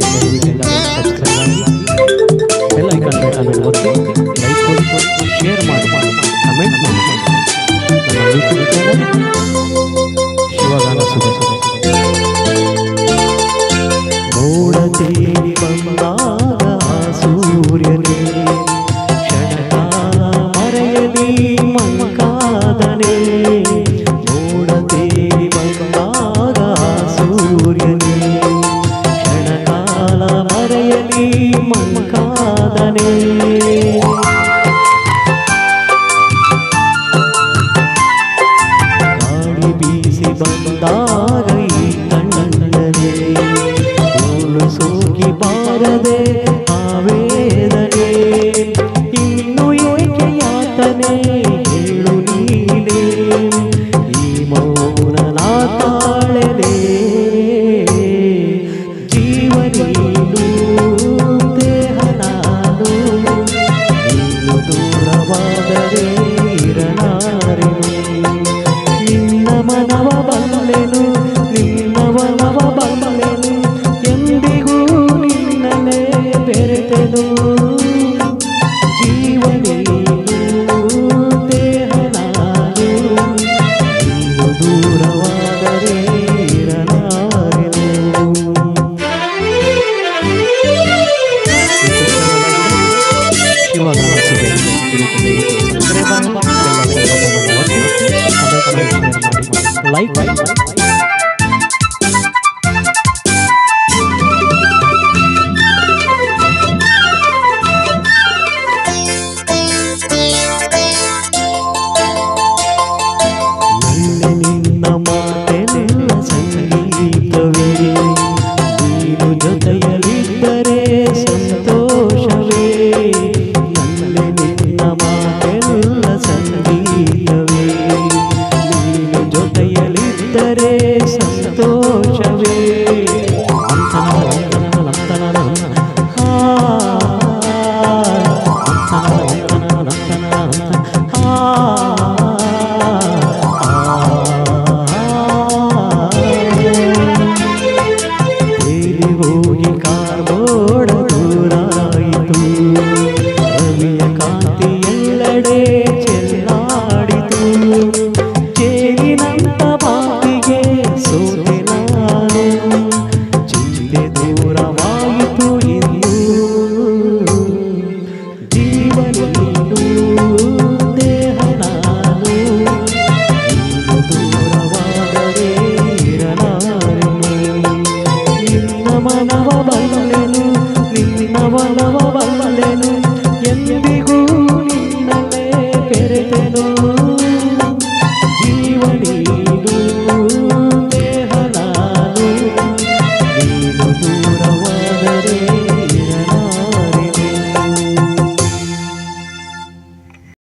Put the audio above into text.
Like bell icon ಮೇಲೆ ಒತ್ತಿ like ಕೊಡಿ ಶೇರ್ ಮಾಡಿ ಕಮೆಂಟ್ ಮಾಡಿ ನಮ್ಮ ಯೂಟ್ಯೂಬ್ ಚಾನಲ್ ಶಿವಗಾನ ಸುಧ ಸುಧ ನೋಡತಿ ಬಂದಾಗ ಸೂರ್ಯನೇ ಸಿಬಂದಾರೈ ಕಣ್ಣನದೇ ಸೋಗಿ ಬಾರದೆ like, like, like. பணியிடும்